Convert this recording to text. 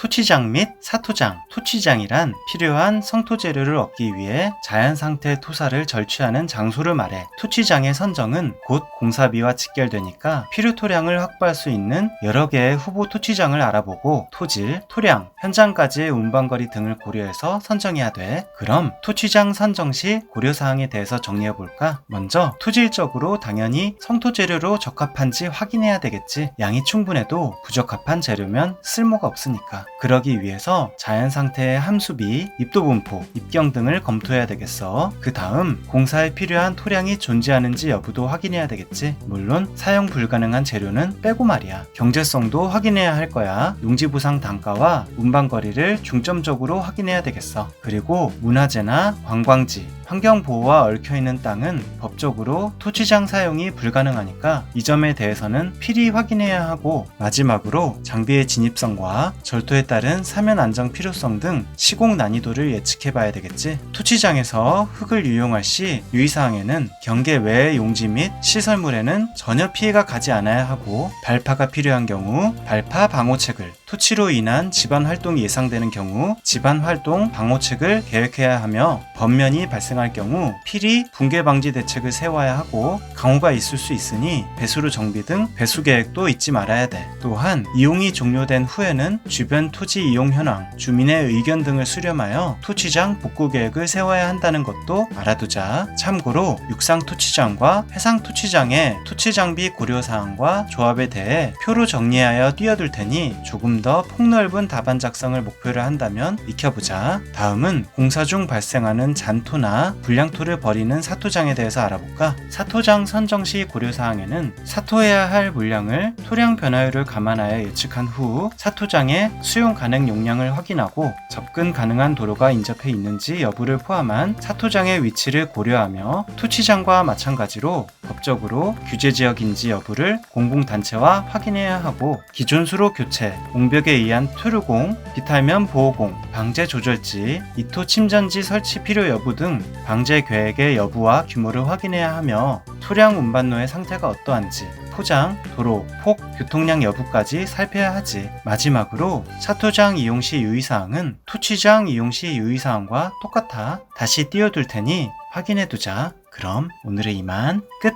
토치장 및 사토장, 토치장이란 필요한 성토 재료를 얻기 위해 자연 상태 토사를 절취하는 장소를 말해 토치장의 선정은 곧 공사비와 직결되니까 필요 토량을 확보할 수 있는 여러 개의 후보 토치장을 알아보고 토질, 토량, 현장까지의 운반거리 등을 고려해서 선정해야 돼. 그럼 토치장 선정 시 고려사항에 대해서 정리해 볼까? 먼저 토질적으로 당연히 성토 재료로 적합한지 확인해야 되겠지. 양이 충분해도 부적합한 재료면 쓸모가 없으니까. 그러기 위해서 자연 상태의 함수비, 입도 분포, 입경 등을 검토해야 되겠어. 그 다음 공사에 필요한 토량이 존재하는지 여부도 확인해야 되겠지. 물론 사용 불가능한 재료는 빼고 말이야. 경제성도 확인해야 할 거야. 농지부상 단가와 운반거리를 중점적으로 확인해야 되겠어. 그리고 문화재나 관광지, 환경보호와 얽혀있는 땅은 법적으로 토지장 사용이 불가능하니까 이 점에 대해서는 필히 확인해야 하고 마지막으로 장비의 진입성과 절도에 따른 사면 안정 필요성 등 시공 난이도를 예측해 봐야 되겠지. 토지장에서 흙을 유용할 시 유의사항에는 경계 외의 용지 및 시설물에는 전혀 피해가 가지 않아야 하고 발파가 필요한 경우 발파 방호책을 토치로 인한 집안 활동이 예상되는 경우 집안 활동 방호책을 계획해야 하며 번면이 발생할 경우 필히 붕괴 방지 대책을 세워야 하고 강우가 있을 수 있으니 배수로 정비 등 배수 계획도 잊지 말아야 돼. 또한 이용이 종료된 후에는 주변 토지 이용 현황, 주민의 의견 등을 수렴하여 토치장 복구 계획을 세워야 한다는 것도 알아두자. 참고로 육상 토치장과 해상 토치장의 토치 장비 고려 사항과 조합에 대해 표로 정리하여 띄워둘 테니 조금 더 폭넓은 답안 작성을 목표로 한다면 익혀보자. 다음은 공사 중 발생하는 잔토나 불량토를 버리는 사토장에 대해서 알아볼까? 사토장 선정 시 고려 사항에는 사토해야 할 물량을 토량 변화율을 감안하여 예측한 후 사토장의 수용 가능 용량을 확인하고 접근 가능한 도로가 인접해 있는지 여부를 포함한 사토장의 위치를 고려하며 토치장과 마찬가지로 법적으로 규제 지역인지 여부를 공공단체와 확인해야 하고 기존 수로 교체, 공벽에 의한 토르공, 비탈면 보호공, 방제 조절지, 이토 침전지 설치 필요 여부 등 방제 계획의 여부와 규모를 확인해야 하며 토량 운반로의 상태가 어떠한지 포장, 도로, 폭, 교통량 여부까지 살펴야 하지. 마지막으로 사토장 이용 시 유의사항은 토치장 이용 시 유의사항과 똑같아. 다시 띄워둘 테니 확인해두자. 그럼 오늘의 이만 끝!